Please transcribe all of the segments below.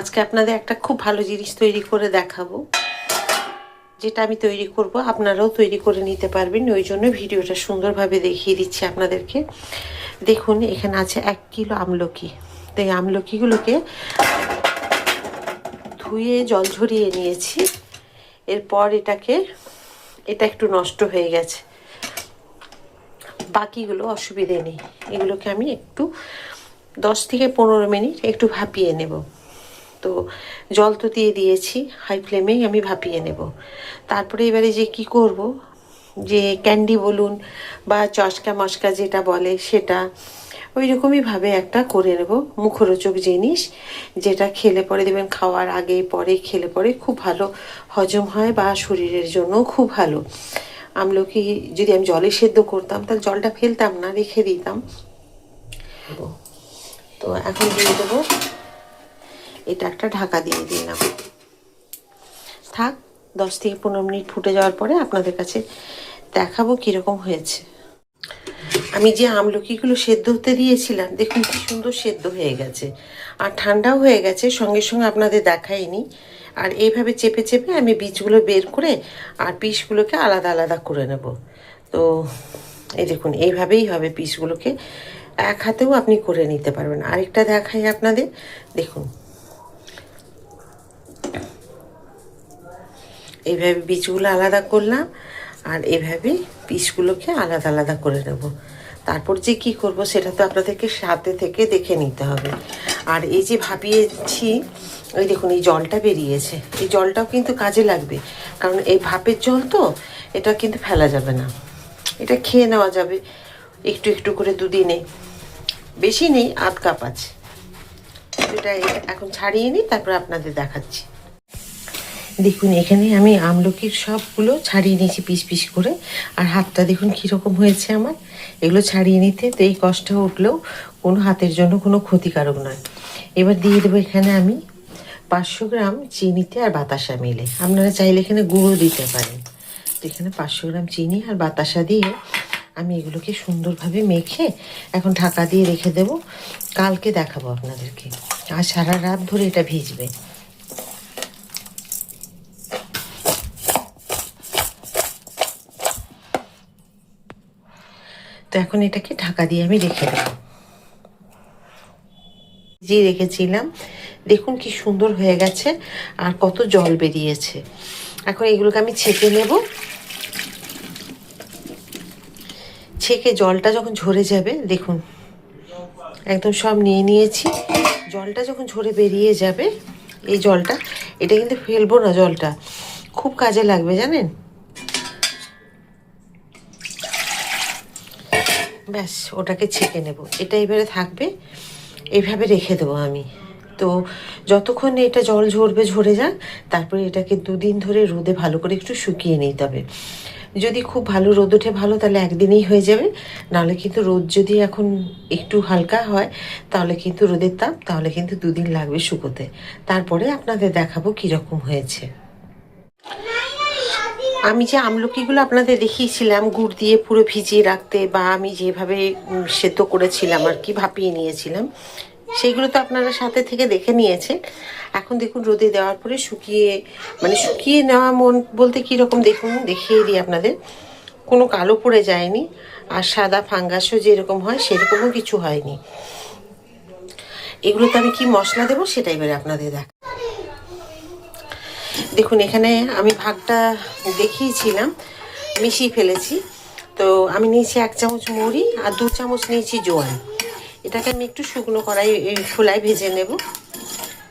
আজকে আপনাদের একটা খুব ভালো জিনিস তৈরি করে দেখাবো। যেটা আমি তৈরি করব, আপনারাও তৈরি করে নিতে পারবেন। ওই জন্য ভিডিওটা সুন্দরভাবে দেখিয়ে দিচ্ছি আপনাদেরকে। দেখুন, এখানে আছে এক কিলো আমলকি। তো এই আমলকিগুলোকে ধুয়ে, জল ঝরিয়ে নিয়েছি। এরপর এটাকে, এটা একটু নষ্ট হয়ে গেছে। বাকিগুলো অসুবিধে নেই। এগুলোকে আমি একটু দশ থেকে পনেরো মিনিট একটু ভাপিয়ে নেব। তো জল তো দিয়ে দিয়েছি হাই ফ্লেমেই আমি ভাপিয়ে নেব। তারপরে এবারে যে কি করব? যে ক্যান্ডি বলুন বা চশকা মশকা যেটা বলে সেটা ওই রকমইভাবে একটা করে নেব। মুখরোচক জিনিস যেটা খেলে পরে দেবেন খাওয়ার আগে, পরে খেলে পরে খুব ভালো হজম হয় বা শরীরের জন্য খুব ভালো। আমলকি যদি আমি জলে সেদ্ধ করতাম তাহলে জলটা ফেলতাম না, রেখে দিতাম। তো এখন দিয়ে দেবো। এটা একটা ঢাকা দিয়ে দিলাম থাক, দশ থেকে পনেরো মিনিট ফুটে যাওয়ার পরে আপনাদের কাছে দেখাবো কীরকম হয়েছে। আমি যে আমলকিগুলো সেদ্ধ হতে দিয়েছিলাম, দেখুন কি সুন্দর সেদ্ধ হয়ে গেছে। আর ঠান্ডাও হয়ে গেছে, সঙ্গে সঙ্গে আপনাদের দেখাইনি। আর এইভাবে চেপে চেপে আমি বীজগুলো বের করে আর পিসগুলোকে আলাদা আলাদা করে নেব। তো এই দেখুন, এইভাবেই হবে পিসগুলোকে। এক হাতেও আপনি করে নিতে পারবেন। আরেকটা দেখাই আপনাদের। দেখুন এইভাবে বীজগুলো আলাদা করলাম আর এভাবে পিসগুলোকে আলাদা আলাদা করে নেব। তারপর যে কি করব সেটা তো আপনাদেরকে সাথে থেকে দেখে নিতে হবে। আর এই যে ভাপিয়েছি, ওই দেখুন, এই জলটা বেরিয়েছে। এই জলটাও কিন্তু কাজে লাগবে। কারণ এই ভাপের জল তো, এটা কিন্তু ফেলা যাবে না। এটা খেয়ে নেওয়া যাবে একটু একটু করে দুদিনে। বেশি নেই, আধ কাপ আছে। এটা এখন ছাড়িয়ে নিই, তারপর আপনাদের দেখাচ্ছি। দেখুন, এখানে আমি আমলকির সবগুলো ছাড়িয়ে নিয়েছি পিস পিস করে। আর হাতটা দেখুন কীরকম হয়েছে আমার। এগুলো ছাড়িয়ে নিতে তো এই কষ্ট উঠলেও কোনো হাতের জন্য কোনো ক্ষতিকারক নয়। এবার দিয়ে দেবো এখানে আমি পাঁচশো গ্রাম চিনিতে আর বাতাসা মিলে। আপনারা চাইলে এখানে গুঁড়ো দিতে পারেন। তো এখানে পাঁচশো গ্রাম চিনি আর বাতাসা দিয়ে আমি এগুলোকে সুন্দরভাবে মেখে এখন ঢাকা দিয়ে রেখে দেব। কালকে দেখাবো আপনাদেরকে। আর সারা রাত ধরে এটা ভিজবে। তো এখন এটাকে ঢাকা দিয়ে আমি রেখে দেবো। যে রেখেছিলাম, দেখুন কি সুন্দর হয়ে গেছে আর কত জল বেরিয়েছে। এখন এগুলোকে আমি ছেঁকে নেব। ছেঁকে জলটা যখন ঝরে যাবে, দেখুন, একদম সব নিয়ে নিয়েছি। জলটা যখন ঝরে বেরিয়ে যাবে, এই জলটা, এটা কিন্তু ফেলব না জলটা, খুব কাজে লাগবে জানেন? ব্যাস, ওটাকে ছেঁকে নেব। এটা এবারে থাকবে এইভাবে রেখে দেবো আমি। তো যতক্ষণ এটা জল ঝরবে, ঝরে যাক, তারপরে এটাকে দুদিন ধরে রোদে ভালো করে একটু শুকিয়ে নিতে হবে। যদি খুব ভালো রোদ ওঠে ভালো, তাহলে একদিনেই হয়ে যাবে। নাহলে কিন্তু রোদ যদি এখন একটু হালকা হয়, তাহলে কিন্তু রোদের তাপ, তাহলে কিন্তু দুদিন লাগবে শুকোতে। তারপরে আপনাদের দেখাবো কীরকম হয়েছে। আমি যে আমলকিগুলো আপনাদের দেখিয়েছিলাম, গুড় দিয়ে পুরো ভিজিয়ে রাখতে বা আমি যেভাবে সেদ্ধ করেছিলাম আর কি, ভাপিয়ে নিয়েছিলাম সেইগুলো তো আপনারা সাথে থেকে দেখে নিয়েছেন এখন দেখুন, রোদে দেওয়ার পরে শুকিয়ে মানে শুকিয়ে নেওয়া মন বলতে কীরকম দেখুন, দেখিয়ে দিই আপনাদের। কোনো কালো পড়ে যায়নি আর সাদা ফাঙ্গাসও যেরকম হয়, সেরকমও কিছু হয়নি। এগুলোতে আমি কি মশলা দেবো সেটা এবারে আপনাদের দেখ দেখুন, এখানে আমি ভাগটা দেখিয়েছিলাম, মিশিয়ে ফেলেছি। তো আমি নিয়েছি এক চামচ মুড়ি আর দু চামচ নিয়েছি জোয়ান। এটাকে আমি একটু শুকনো কড়াই খোলায় ভেজে নেব।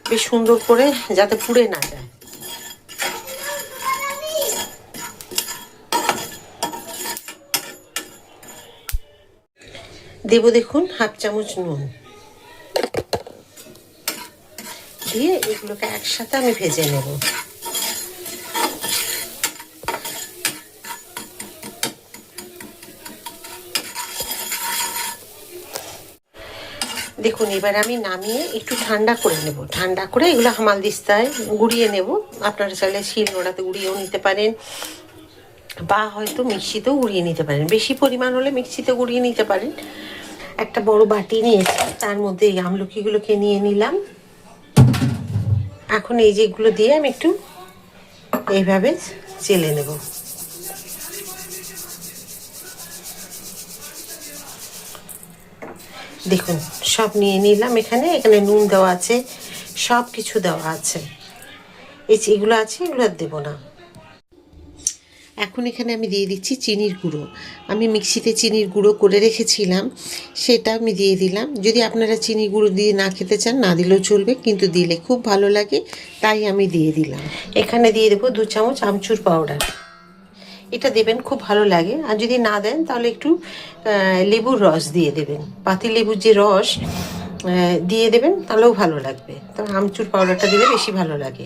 বেশ সুন্দর করে যাতে পুড়ে না যায়। দেবো দেখুন, হাফ চামচ নুন। দিয়ে এগুলোকে একসাথে আমি ভেজে নেব। দেখুন, এবার আমি নামিয়ে একটু ঠান্ডা করে নেব। ঠান্ডা করে এগুলো হামাল দিস্তায় গুঁড়িয়ে নেব। আপনারা চাইলে শিল নোড়াতে গুঁড়িয়েও নিতে পারেন, বা হয়তো মিক্সিতেও গুঁড়িয়ে নিতে পারেন। বেশি পরিমাণ হলে মিক্সিতে গুঁড়িয়ে নিতে পারেন। একটা বড় বাটি নিয়েছি, তার মধ্যে এই আমলকিগুলোকে নিয়ে নিলাম। এখন এই যেগুলো দিয়ে আমি একটু এইভাবে চেলে নেব। দেখুন, সব নিয়ে নিলাম এখানে এখানে নুন দেওয়া আছে, সব কিছু দেওয়া আছে। এই এগুলো আছে, এগুলো দেবো না। এখন এখানে আমি দিয়ে দিচ্ছি চিনির গুঁড়ো। আমি মিক্সিতে চিনির গুঁড়ো করে রেখেছিলাম, সেটা আমি দিয়ে দিলাম। যদি আপনারা চিনি গুঁড়ো দিয়ে না খেতে চান, না দিলেও চলবে, কিন্তু দিলে খুব ভালো লাগে, তাই আমি দিয়ে দিলাম। এখানে দিয়ে দেবো দু চামচ আমচুর পাউডার। এটা দেবেন, খুব ভালো লাগে। আর যদি না দেন, তাহলে একটু লেবুর রস দিয়ে দেবেন। পাতি লেবুর যে রস দিয়ে দেবেন, তাহলেও ভালো লাগবে। তবে আমচুর পাউডারটা দিলে বেশি ভালো লাগে।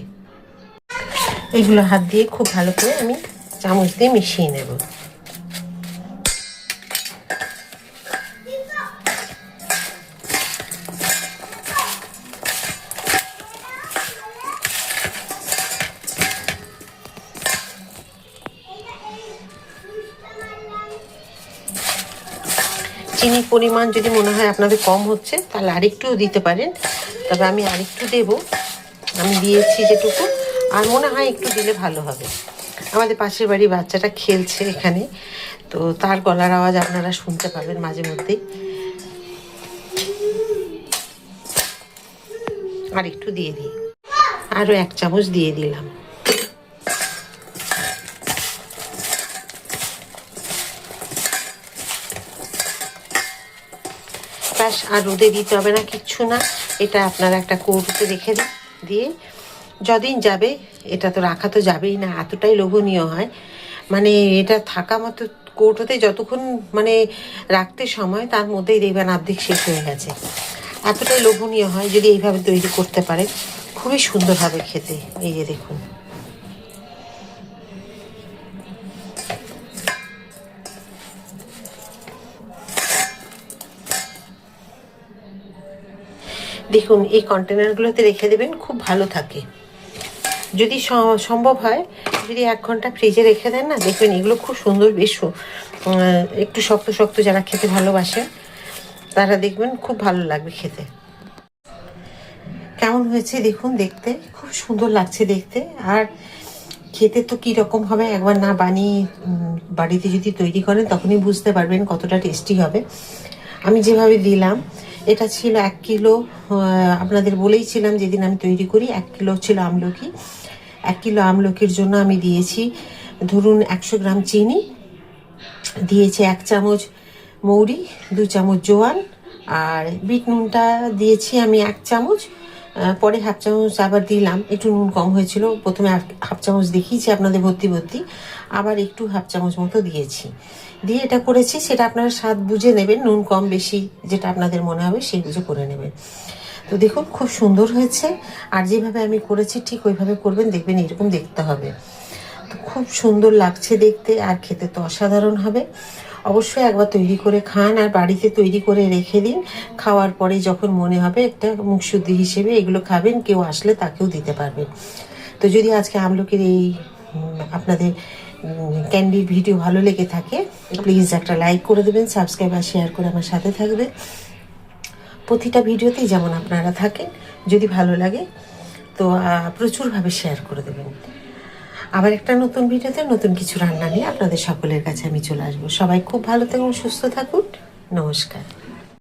এগুলো হাত দিয়ে খুব ভালো করে আমি চামচ দিয়ে মিশিয়ে নেব। চিনির পরিমাণ যদি মনে হয় আপনাদের কম হচ্ছে, তাহলে আরেকটুও দিতে পারেন। তবে আমি আরেকটু দেব। আমি দিয়েছি যেটুকু, আর মনে হয় একটু দিলে ভালো হবে। আমাদের পাশের বাড়ি বাচ্চাটা খেলছে এখানে। তো তার গলার আওয়াজ আপনারা শুনতে পাবেন মাঝে মধ্যেই। আর একটু দিয়ে দিই। আরও এক চামচ দিয়ে দিলাম। ব্যাস আর রোদে দিতে হবে না, কিচ্ছু না। এটা আপনারা একটা কৌটোতে রেখে দিন, দিয়ে যদিন যাবে, এটা তো রাখা তো যাবেই না, এতটাই লোভনীয় হয়। মানে এটা থাকা মতো কৌটোতে যতক্ষণ মানে রাখতে সময়, তার মধ্যেই দেখবেন অর্ধেক শেষ হয়ে গেছে। এতটাই লোভনীয় হয় যদি এইভাবে তৈরি করতে পারে খুবই সুন্দর হবে খেতে, এই যে দেখুন। দেখুন, এই কন্টেনারগুলোতে রেখে দেবেন, খুব ভালো থাকে। যদি সম্ভব হয়, যদি এক ঘণ্টা ফ্রিজে রেখে দেন না, দেখবেন এগুলো খুব সুন্দর বেশ একটু শক্ত শক্ত যারা খেতে ভালোবাসে তারা দেখবেন খুব ভালো লাগবে খেতে। কেমন হয়েছে দেখুন দেখতে? খুব সুন্দর লাগছে দেখতে। আর খেতে তো রকম হবে, একবার না বানিয়ে বাড়িতে যদি তৈরি করেন, তখনই বুঝতে পারবেন কতটা টেস্টি হবে। আমি যেভাবে দিলাম এটা ছিল এক কিলো আপনাদের বলেইছিলাম যেদিন আমি তৈরি করি, এক কিলো ছিল আমলকি। এক কিলো আমলকির জন্য আমি দিয়েছি, ধরুন একশো গ্রাম চিনি, দিয়েছি এক চামচ মৌরি, দু চামচ জোয়ান, আর বিট নুনটা দিয়েছি আমি এক চামচ পরে হাফ চামচ আবার দিলাম। একটু নুন কম হয়েছিল। প্রথমে হাফ- চামচ দেখিয়েছি আপনাদের ভর্তি ভর্তি। আবার একটু হাফ চামচ মতো দিয়েছি। দিয়ে এটা করেছি, সেটা আপনারা স্বাদ বুঝে নেবেন। নুন কম বেশি যেটা আপনাদের মনে হবে সেই বুঝে করে নেবেন। তো দেখুন, খুব সুন্দর হয়েছে। আর যেভাবে আমি করেছি ঠিক ওইভাবে করবেন, দেখবেন এরকম দেখতে হবে। খুব সুন্দর লাগছে দেখতে, আর খেতে তো অসাধারণ হবে। অবশ্যই একবার তৈরি করে খান, আর বাড়িতে তৈরি করে রেখে দিন। খাওয়ার পরে যখন মনে হবে একটা মুখশুদ্ধি হিসেবে এগুলো খাবেন, কেউ আসলে তাকেও দিতে পারবেন তো যদি আজকে আমলকির এই আপনাদের ক্যান্ডির ভিডিও ভালো লেগে থাকে, প্লিজ একটা লাইক করে দেবেন, সাবস্ক্রাইব আর শেয়ার করে আমার সাথে থাকবে। প্রতিটা ভিডিওতেই যেমন আপনারা থাকেন, যদি ভালো লাগে, তো প্রচুরভাবে শেয়ার করে দেবেন। আবার একটা নতুন ভিডিওতে নতুন কিছু রান্না নিয়ে আপনাদের সকলের কাছে আমি চলে আসব। সবাই খুব ভালো থাকুন, সুস্থ থাকুন। নমস্কার।